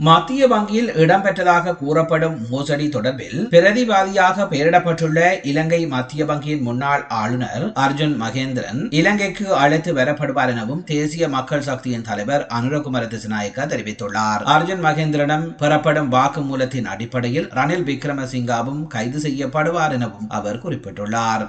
மத்திய வங்கியில் இடம்பெற்றதாக கூறப்படும் மோசடி தொடர்பில் பிரதிவாதியாக பெயரிடப்பட்டுள்ள இலங்கை மத்திய வங்கியின் முன்னாள் ஆளுநர் அர்ஜுன் மகேந்திரன் இலங்கைக்கு அழைத்து வரப்படுவார் எனவும் தேசிய மக்கள் சக்தியின் தலைவர் அனுரகுமார திசநாயக்கா தெரிவித்துள்ளார். அர்ஜுன் மகேந்திரனும் பெறப்படும் வாக்குமூலத்தின் அடிப்படையில் ரணில் விக்ரமசிங்காவும் கைது செய்யப்படுவார் எனவும் அவர் குறிப்பிட்டுள்ளார்.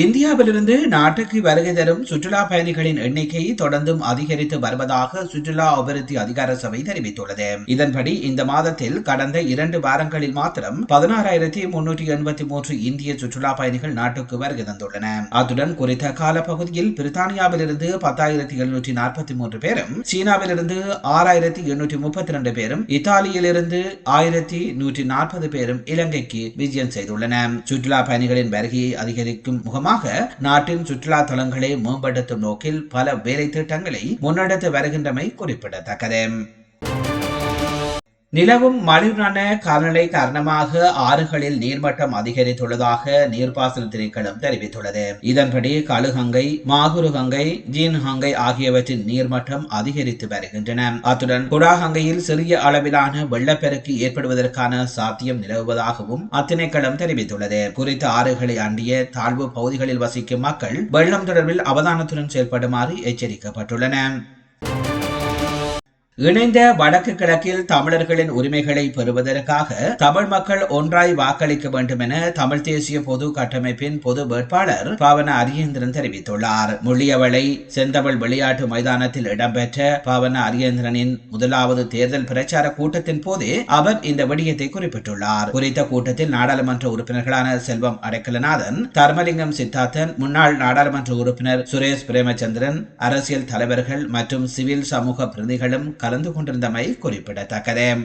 இந்தியாவிலிருந்து நாட்டுக்கு வருகை தரும் சுற்றுலா பயணிகளின் எண்ணிக்கை தொடர்ந்தும் அதிகரித்து வருவதாக சுற்றுலா அபிவிருத்தி அதிகார சபை தெரிவித்துள்ளது. இதன்படி இந்த மாதத்தில் கடந்த இரண்டு வாரங்களில் மாத்திரம் பதினாறாயிரத்தி முன்னூற்றி எண்பத்தி மூன்று இந்திய சுற்றுலா பயணிகள் நாட்டுக்கு வருகை தந்துள்ளன. அத்துடன் குறித்த காலப்பகுதியில் பிரித்தானியாவிலிருந்து பத்தாயிரத்தி எழுநூற்றி நாற்பத்தி மூன்று பேரும் சீனாவிலிருந்து ஆறாயிரத்தி எண்ணூற்றி முப்பத்தி இரண்டு பேரும் இத்தாலியிலிருந்து ஆயிரத்தி நூற்றி நாற்பது பேரும் இலங்கைக்கு விஜயம் செய்துள்ளன சுற்றுலா பயணிகளின் வருகையை அதிகரிக்கும் முகம் மூலமாக நாட்டின் சுற்றுலா தலங்களை மேம்படுத்தும் நோக்கில் பல வேலை திட்டங்களை முன்னெடுத்து வருகின்றமை குறிப்பிடத்தக்கது. நிலவும் மலிவான காலநிலை காரணமாக ஆறுகளில் நீர்மட்டம் அதிகரித்துள்ளதாக நீர்ப்பாசன திணைக்களம் தெரிவித்துள்ளது. இதன்படி கழுகங்கை மாகுருகங்கை ஜீன்ஹங்கை ஆகியவற்றின் நீர்மட்டம் அதிகரித்து வருகின்றன. அத்துடன் குடாகங்கையில் சிறிய அளவிலான வெள்ளப்பெருக்கு ஏற்படுவதற்கான சாத்தியம் நிலவுவதாகவும் அத்திணைக்களம் தெரிவித்துள்ளது. குறித்த ஆறுகளை அண்டிய தாழ்வு பகுதிகளில் வசிக்கும் மக்கள் வெள்ளம் தொடர்பில் அவதானத்துடன் செயல்படுமாறு எச்சரிக்கப்பட்டுள்ளன. இணைந்த வடக்கு கிழக்கில் தமிழர்களின் உரிமைகளை பெறுவதற்காக தமிழ் மக்கள் ஒன்றாய் வாக்களிக்க வேண்டும் என தமிழ் தேசிய பொது கட்டமைப்பின் பொது வேட்பாளர் பாவன அரியேந்திரன் தெரிவித்துள்ளார். முள்ளியவளை செந்தமிழ் விளையாட்டு மைதானத்தில் இடம்பெற்ற பாவன அரியேந்திரனின் முதலாவது தேர்தல் பிரச்சார கூட்டத்தின் போதே அவர் இந்த விடயத்தை குறிப்பிட்டுள்ளார். குறித்த கூட்டத்தில் நாடாளுமன்ற உறுப்பினர்களான செல்வம் அடைக்கலநாதன் தர்மலிங்கம் சித்தார்த்தன் முன்னாள் நாடாளுமன்ற உறுப்பினர் சுரேஷ் பிரேமச்சந்திரன் அரசியல் தலைவர்கள் மற்றும் சிவில் சமூக பிரதிகளும் கலந்து கொண்டிருந்தமை குறிப்பிடத்தக்கது.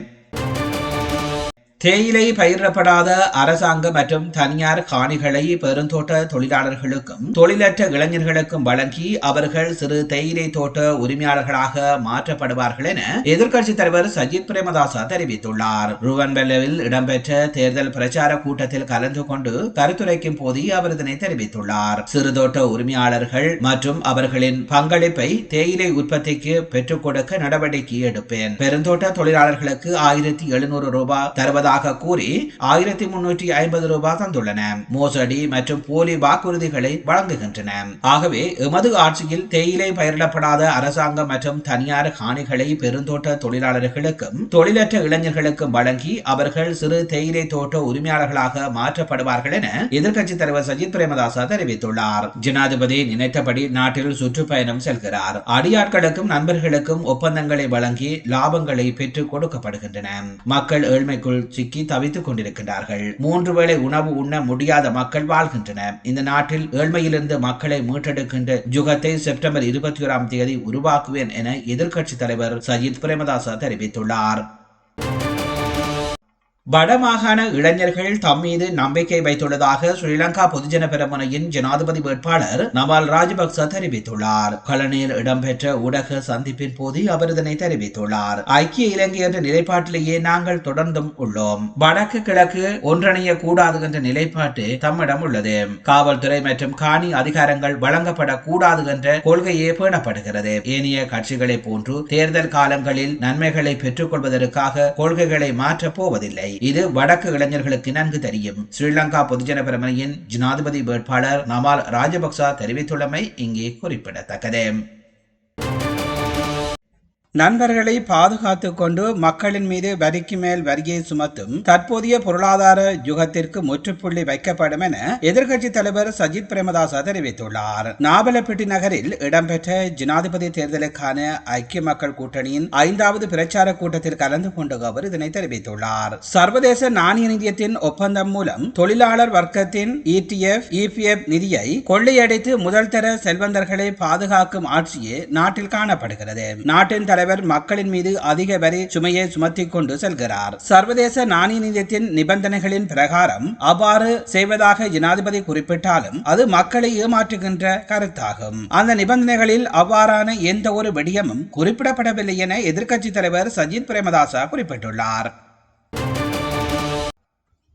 தேயிலை பயிரிடப்படாத அரசாங்க மற்றும் தனியார் காணிகளை பெருந்தோட்ட தொழிலாளர்களுக்கும் தொழிலற்ற இளைஞர்களுக்கும் வழங்கி அவர்கள் சிறு தேயிலை தோட்ட உரிமையாளர்களாக மாற்றப்படுவார்கள் என எதிர்க்கட்சித் தலைவர் சஜித் பிரேமதாசா தெரிவித்துள்ளார். ருவன்பெல்லவில் இடம்பெற்ற தேர்தல் பிரச்சார கூட்டத்தில் கலந்து கொண்டு கருத்துரைக்கும் போது அவர் இதனை தெரிவித்துள்ளார். சிறு தோட்ட உரிமையாளர்கள் மற்றும் அவர்களின் பங்களிப்பை தேயிலை உற்பத்திக்கு பெற்றுக் கொடுக்க நடவடிக்கை எடுப்பேன். பெருந்தோட்ட தொழிலாளர்களுக்கு ஆயிரத்தி எழுநூறு ரூபாய் தருவதாக இருப்பதாக கூறி ஆயிரத்தி முன்னூற்றி ஐம்பது ரூபாய் தந்துள்ளன. மோசடி மற்றும் போலி வாக்குறுதிகளை வழங்குகின்றன. ஆகவே எமது ஆட்சியில் தேயிலை பயிரிடப்படாத அரசாங்கம் மற்றும் தனியார் காணிகளை பெருந்தோட்ட தொழிலாளர்களுக்கும் தொழிலற்ற இளைஞர்களுக்கும் வழங்கி அவர்கள் சிறு தேயிலை தோட்ட உரிமையாளர்களாக மாற்றப்படுவார்கள் என எதிர்க்கட்சி தலைவர் சஜித் பிரேமதாசா தெரிவித்துள்ளார். ஜனாதிபதி நினைத்தபடி நாட்டில் சுற்றுப்பயணம் செல்கிறார். அடியாட்களுக்கும் நண்பர்களுக்கும் ஒப்பந்தங்களை வழங்கி லாபங்களை பெற்றுக் கொடுக்கப்படுகின்றன. மக்கள் ஏழ்மைக்குள் சிக்கி தவித்துக் கொண்டிருக்கின்றார்கள். மூன்று வேளை உணவு உண்ண முடியாத மக்கள் வாழ்கின்றனர் இந்த நாட்டில் ஏழ்மையிலிருந்து மக்களை மீட்டெடுக்கின்ற யுகத்தை செப்டம்பர் இருபத்தி ஓராம் தேதி உருவாக்குவேன் என எதிர்க்கட்சித் தலைவர் சஜித் பிரேமதாசா தெரிவித்துள்ளார். வடமாகாண இளைஞர்கள் தம் மீது நம்பிக்கை வைத்துள்ளதாக ஸ்ரீலங்கா பொதுஜன பெரமுனையின் ஜனாதிபதி வேட்பாளர் நவால் ராஜபக்ச தெரிவித்துள்ளார். கலனியில் இடம்பெற்ற ஊடக சந்திப்பின் போது அவர் இதனை தெரிவித்துள்ளார். ஐக்கிய இலங்கை என்ற நிலைப்பாட்டிலேயே நாங்கள் தொடர்ந்தும் உள்ளோம். வடக்கு கிழக்கு ஒன்றிணைய கூடாது என்ற நிலைப்பாட்டு தம்மிடம் உள்ளது. காவல்துறை மற்றும் காணி அதிகாரங்கள் வழங்கப்படக்கூடாது என்ற கொள்கையே பேணப்படுகிறது. ஏனைய கட்சிகளை போன்று தேர்தல் காலங்களில் நன்மைகளை பெற்றுக் கொள்வதற்காக கொள்கைகளை மாற்றப் போவதில்லை. இது வடக்கு இளைஞர்களுக்கு நன்கு தெரியும். ஸ்ரீலங்கா பொதுஜன பிரமணியின் ஜனாதிபதி வேட்பாளர் நமால் ராஜபக்சா தெரிவித்துள்ளமை இங்கே குறிப்பிடத்தக்கது. நண்பர்களை பாதுகாத்து கொண்டு மக்களின் மீது வரிக்கு மேல் வரியை சுமத்தும் தற்போதைய பொருளாதார யுகத்திற்கு முற்றுப்புள்ளி வைக்கப்படும் என எதிர்க்கட்சித் தலைவர் சஜித் பிரேமதாச தெரிவித்துள்ளார். நாவலப்பட்டி நகரில் இடம்பெற்ற ஜனாதிபதி தேர்தலுக்கான ஐக்கிய மக்கள் கூட்டணியின் ஐந்தாவது பிரச்சார கூட்டத்தில் கலந்து கொண்டு அவர் இதனை தெரிவித்துள்ளார். சர்வதேச நாணய நிதியத்தின் ஒப்பந்தம் மூலம் தொழிலாளர் வர்க்கத்தின் இடிஎஃப் இபிஎஃப் நிதியை கொள்ளையடித்து முதல் தர செல்வந்தர்களை பாதுகாக்கும் ஆட்சியே நாட்டில் காணப்படுகிறது. நாட்டின் தலைவர் மக்களின் மீது அதிக வரி சுமையை சுமத்தி கொண்டு செல்கிறார். சர்வதேச நாணய நிதியத்தின் நிபந்தனைகளின் பிரகாரம் அவ்வாறு செய்வதாக ஜனாதிபதி குறிப்பிட்டாலும் அது மக்களை ஏமாற்றுகின்ற கருத்தாகும். அந்த நிபந்தனைகளில் அவ்வாறான எந்த ஒரு விடயமும் குறிப்பிடப்படவில்லை என எதிர்க்கட்சித் தலைவர் சஜித் பிரேமதாசா குறிப்பிட்டுள்ளார்.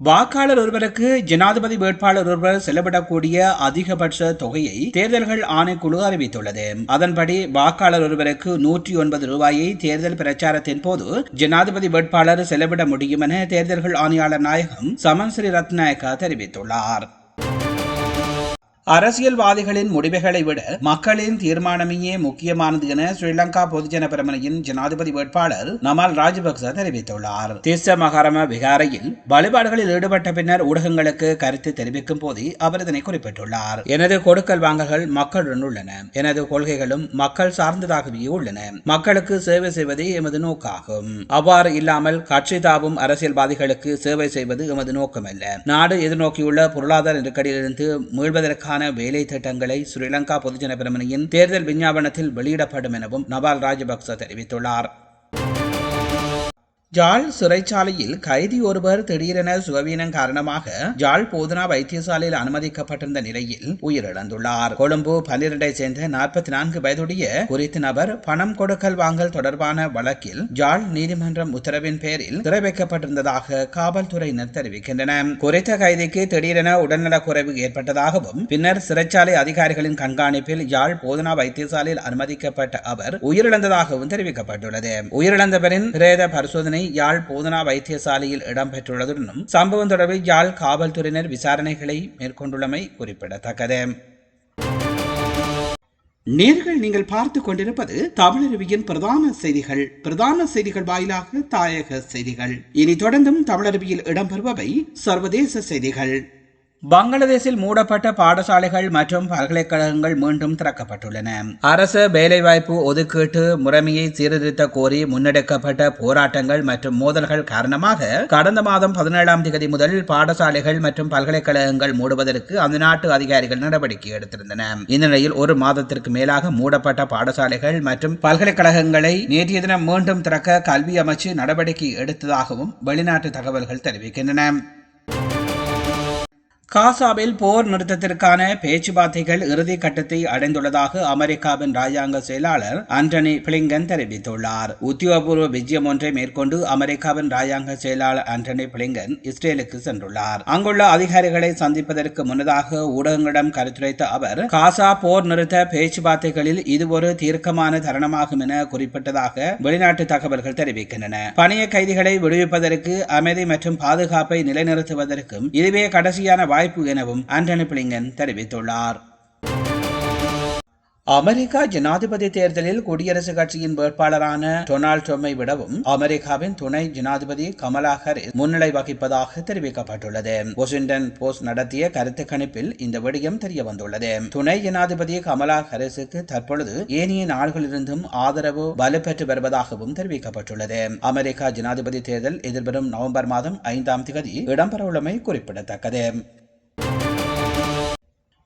வாக்காளர் ஒருவருக்கு ஜனாதிபதி வேட்பாளர் ஒருவர் செலவிடக்கூடிய அதிகபட்ச தொகையை தேர்தல்கள் ஆணைக்குழு அறிவித்துள்ளது. அதன்படி வாக்காளர் ஒருவருக்கு நூற்றி ஒன்பது ரூபாயை தேர்தல் பிரச்சாரத்தின் போது ஜனாதிபதி வேட்பாளர் செலவிட முடியும் என தேர்தல்கள் ஆணையாளர் நாயகம் சமன் ஸ்ரீ ரத்நாயக்கா தெரிவித்துள்ளார். அரசியல்வாதிகளின் முடிவுகளை விட மக்களின் தீர்மானமே முக்கியமானது என ஸ்ரீலங்கா பொதுஜன பெரமுனையின் ஜனாதிபதி வேட்பாளர் நமால் ராஜபக்ச தெரிவித்துள்ளார். திஸ்ஸ மகாரம விகாரையில் வழிபாடுகளில் ஈடுபட்ட பின்னர் ஊடகங்களுக்கு கருத்து தெரிவிக்கும் போது அவர் இதனை குறிப்பிட்டுள்ளார். எனது கொடுக்கல் வாங்கல்கள் மக்களுடன் உள்ளன. எனது கொள்கைகளும் மக்கள் சார்ந்ததாகவே உள்ளன. மக்களுக்கு சேவை செய்வதே எமது நோக்காகும். அவ்வாறு இல்லாமல் கட்சி தாவும் அரசியல்வாதிகளுக்கு சேவை செய்வது எமது நோக்கமல்ல. நாடு எதிர்நோக்கியுள்ள பொருளாதார நெருக்கடியிலிருந்து மீள்வதற்காக தொடர்பான வேலை திட்டங்களை ஸ்ரீலங்கா பொதுஜன பெருமனியின் தேர்தல் விஞ்ஞாபனத்தில் வெளியிடப்படும் எனவும் நபால் ராஜபக்ச தெரிவித்துள்ளார். ஜாழ் சிறைச்சாலையில் கைதி ஒருவர் திடீரென சுகவீனம் காரணமாக ஜாழ் போதனா வைத்தியசாலையில் அனுமதிக்கப்பட்டிருந்த நிலையில் உயிரிழந்துள்ளார். கொழும்பு பன்னிரண்டை சேர்ந்த நாற்பத்தி நான்கு வயதுடைய குறித்த நபர் பணம் கொடுக்கல் வாங்கல் தொடர்பான வழக்கில் ஜாழ் நீதிமன்றம் உத்தரவின் பேரில் சிறை வைக்கப்பட்டிருந்ததாக காவல்துறையினர் தெரிவிக்கின்றனர். குறித்த கைதிக்கு திடீரென உடல்நலக்குறைவு ஏற்பட்டதாகவும் பின்னர் சிறைச்சாலை அதிகாரிகளின் கண்காணிப்பில் யாழ் போதனா வைத்தியசாலையில் அனுமதிக்கப்பட்ட அவர் உயிரிழந்ததாகவும் தெரிவிக்கப்பட்டுள்ளது. உயிரிழந்தவரின் பிரேத பரிசோதனை யாழ் போதனா வைத்தியசாலையில் இடம்பெற்றுள்ளதுடனும் சம்பவம் தொடர்பில் யாழ் காவல்துறையினர் விசாரணைகளை மேற்கொண்டுள்ளமை குறிப்பிடத்தக்கது. நேர்கள் நீங்கள் பார்த்து கொண்டிருப்பது தமிழருவியின் பிரதான செய்திகள். பிரதான செய்திகள் வாயிலாக தாயக செய்திகள். இனி தொடர்ந்தும் தமிழருவியில் இடம்பெறுபவை சர்வதேச செய்திகள். பங்களாதேஷில் மூடப்பட்ட பாடசாலைகள் மற்றும் பல்கலைக்கழகங்கள் மீண்டும் திறக்கப்பட்டுள்ளன. அரசு வேலைவாய்ப்பு ஒதுக்கீட்டு முறைமையை சீர்திருத்த கோரி முன்னெடுக்கப்பட்ட போராட்டங்கள் மற்றும் மோதல்கள் காரணமாக கடந்த மாதம் பதினேழாம் தேதி முதல் பாடசாலைகள் மற்றும் பல்கலைக்கழகங்கள் மூடுவதற்கு அந்த நாட்டு அதிகாரிகள் நடவடிக்கை எடுத்திருந்தன. இந்நிலையில் ஒரு மாதத்திற்கு மேலாக மூடப்பட்ட பாடசாலைகள் மற்றும் பல்கலைக்கழகங்களை நேற்றைய தினம் மீண்டும் திறக்க கல்வி அமைச்சு நடவடிக்கை எடுத்ததாகவும் வெளிநாட்டு தகவல்கள் தெரிவிக்கின்றன. காசாவில் போர் நிறுத்தத்திற்கான பேச்சுவார்த்தைகள் இறுதி கட்டத்தை அடைந்துள்ளதாக அமெரிக்காவின் ராஜாங்க செயலாளர் ஆண்டனி பிளிங்கன் தெரிவித்துள்ளார். உத்தியோகபூர்வ விஜயம் ஒன்றை மேற்கொண்டு அமெரிக்காவின் ராஜாங்க செயலாளர் ஆண்டனி பிளிங்கன் இஸ்ரேலுக்கு சென்றுள்ளார். அங்குள்ள அதிகாரிகளை சந்திப்பதற்கு முன்னதாக ஊடகங்களிடம் கருத்துரைத்த அவர் காசா போர் நிறுத்த பேச்சுவார்த்தைகளில் இது ஒரு தீர்க்கமான தருணமாகும் என குறிப்பிட்டதாக வெளிநாட்டு தகவல்கள் தெரிவிக்கின்றன. பணிய கைதிகளை விடுவிப்பதற்கு அமைதி மற்றும் பாதுகாப்பை நிலைநிறுத்துவதற்கும் இதுவே கடைசியான வாய்ப்பு வாய்ப்பு எனவும் ஆண்டனி பிளிங்கன் தெரிவித்துள்ளார். அமெரிக்கா ஜனாதிபதி தேர்தலில் குடியரசுக் கட்சியின் வேட்பாளரான டொனால்ட் ட்ரம்பை விடவும் அமெரிக்காவின் துணை ஜனாதிபதி கமலா ஹாரிஸ் முன்னிலை வகிப்பதாக தெரிவிக்கப்பட்டுள்ளது. வாஷிங்டன் போஸ்ட் நடத்திய கருத்து கணிப்பில் இந்த விடயம் தெரிய வந்துள்ளது துணை ஜனாதிபதி கமலா ஹாரிஸுக்கு தற்பொழுது ஏனைய நாடுகளிலிருந்தும் ஆதரவு வலுப்பெற்று வருவதாகவும் தெரிவிக்கப்பட்டுள்ளது. அமெரிக்கா ஜனாதிபதி தேர்தல் எதிர்வரும் நவம்பர் மாதம் ஐந்தாம் தேதி இடம்பெறவுள்ளமை குறிப்பிடத்தக்கது. Música